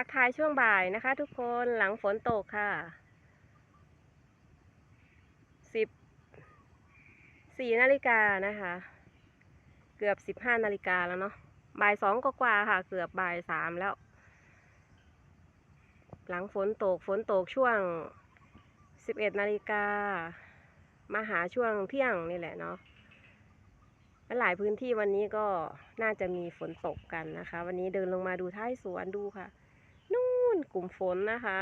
ทักทายช่วงบ่ายนะคะ ทุกคนหลังฝนตกค่ะสิบสี่นาฬิกานะคะ เกือบสิบห้านาฬิกาแล้วเนาะบ่ายสองก็กว่าค่ะ เกือบบ่ายสามแล้ว หลังฝนตกฝนตกช่วงสิบเอ็ดนาฬิกามาหาช่วงเที่ยงนี่แหละเนาะและหลายพื้นที่วันนี้ก็น่าจะมีฝนตกกันนะคะ วันนี้เดินลงมาดูท้ายสวนดูค่ะ นู่นกลุ่มฝนนะคะ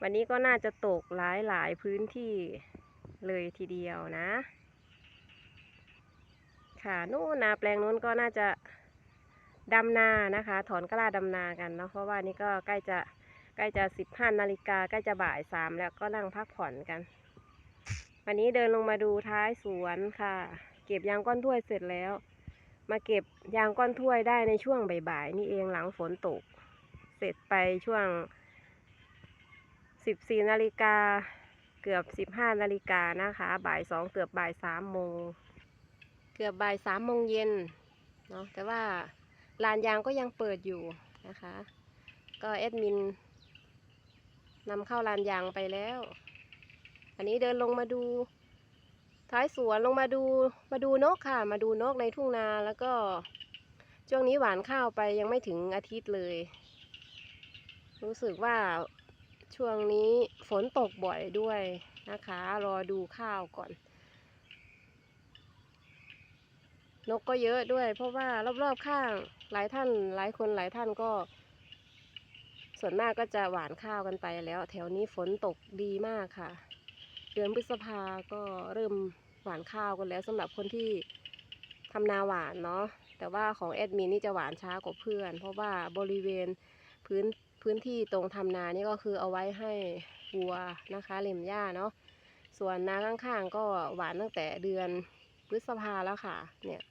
วันนี้ก็น่าจะตกหลายหลายพื้นที่เลยทีเดียวนะ ค่ะนู่นนาแปลงนู้นก็น่าจะดำนานะคะ ถอนกล้าดำนากันเนาะเพราะว่านี่ก็ใกล้จะใกล้จะสิบห้านาฬิกาใกล้จะบ่ายสามแล้วก็นั่งพักผ่อนกัน วันนี้เดินลงมาดูท้ายสวนค่ะ เก็บยางก้อนถ้วยเสร็จแล้ว มาเก็บยางก้อนถ้วยได้ในช่วงบ่ายๆนี่เองหลังฝนตก เสร็จไปช่วงสิบสี่นาฬิกาเกือบสิบห้านาฬิกานะคะ บ่ายสองเกือบบ่ายสามโมง เกือบบ่ายสามโมงเย็นเนาะแต่ว่าลานยางก็ยังเปิดอยู่นะคะ ก็แอดมินนำเข้าลานยางไปแล้ว อันนี้เดินลงมาดู ท้ายสวนลงมาดูมาดูนกค่ะ มาดูนกในทุ่งนาแล้วก็ช่วงนี้หวานข้าวไปยังไม่ถึงอาทิตย์เลย รู้สึกว่าช่วงนี้ฝนตกบ่อยด้วยนะคะ รอดูข้าวก่อน นกก็เยอะด้วย เพราะว่ารอบๆข้างหลายท่านหลายคนหลายท่านก็ ส่วนมากก็จะหวานข้าวกันไปแล้ว แถวนี้ฝนตกดีมากค่ะ เดือนพฤษภาก็เริ่มหวานข้าวกันแล้วสำหรับคนที่ทำนาหวานเนาะแต่ว่าของแอดมินนี่จะหวานช้ากว่าเพื่อน เพราะว่าบริเวณพื้น พื้นที่ตรงทำนานี่ก็คือเอาไว้ให้วัวนะคะเล็มหญ้าเนาะส่วนนาข้างๆก็หวานตั้งแต่เดือนพฤษภาแล้วค่ะ เนี่ย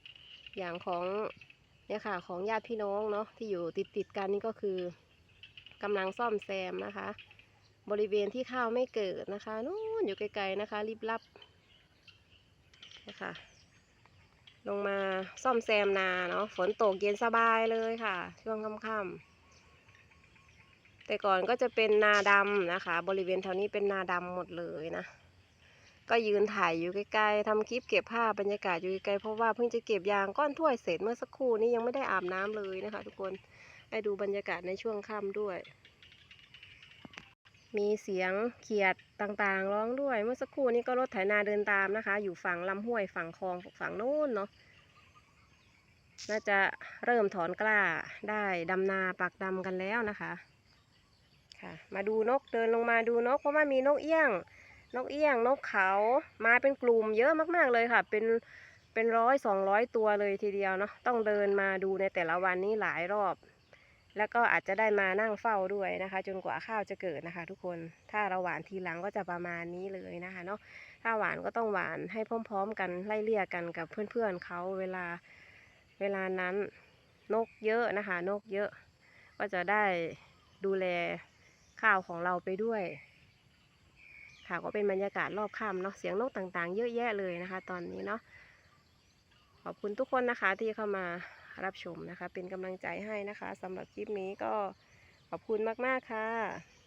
อย่างของเนี่ยค่ะของญาติพี่น้องเนาะที่อยู่ติดติดๆกันนี่ก็คือกำลังซ่อมแซมนะคะ บริเวณที่ข้าวไม่เกิดนะคะนู่นอยู่ไกลๆนะคะ รีบรับนะคะลงมาซ่อมแซมนาเนาะฝนตกเย็นสบายเลยค่ะ ช่วงค่ำๆ แต่ก่อนก็จะเป็นนาดำนะคะ บริเวณแถวนี้เป็นนาดำหมดเลยนะ ก็ยืนถ่ายอยู่ใกล้ๆทำคลิปเก็บภาพบรรยากาศอยู่ใกล้ๆเพราะว่าเพิ่งจะเก็บยางก้อนถ้วยเสร็จเมื่อสักครู่นี้ยังไม่ได้อาบน้ำเลยนะคะ ทุกคนให้ดูบรรยากาศในช่วงค่ำด้วย มีเสียงเขียดต่างๆ ร้องด้วย เมื่อสักครู่นี้ก็รถไถนาเดินตามนะคะ อยู่ฝั่งลำห้วยฝั่งคลองฝั่งโน้นเนาะน่าจะเริ่มถอนกล้าได้ดำนาปักดำกันแล้วนะคะ ค่ะ มาดูนกเดินลงมาดูนก เพราะว่ามีนกเอี้ยง นกเอี้ยงนกเขามาเป็นกลุ่มเยอะมากๆเลยค่ะ เป็นเป็นร้อยสองร้อยตัวเลยทีเดียวเนาะต้องเดินมาดูในแต่ละวันนี้หลายรอบ แล้วก็อาจจะได้มานั่งเฝ้าด้วยนะคะ จนกว่าข้าวจะเกิดนะคะ ทุกคนถ้าเราหวานทีหลังก็จะประมาณนี้เลยนะคะเนาะถ้าหวานก็ต้องหวานให้พร้อม ๆ กันไล่เลี่ยกันกับเพื่อนๆเขาเวลาเวลานั้นนกเยอะนะคะ นกเยอะก็จะได้ดูแล ข้าวของเราไปด้วย ค่ะก็เป็นบรรยากาศรอบค่ำเนาะเสียงนกต่างๆ เยอะแยะเลยนะคะ ตอนนี้เนาะขอบคุณทุกคนนะคะที่เข้ามารับชมนะคะ เป็นกำลังใจให้นะคะสำหรับคลิปนี้ก็ขอบคุณมากๆค่ะ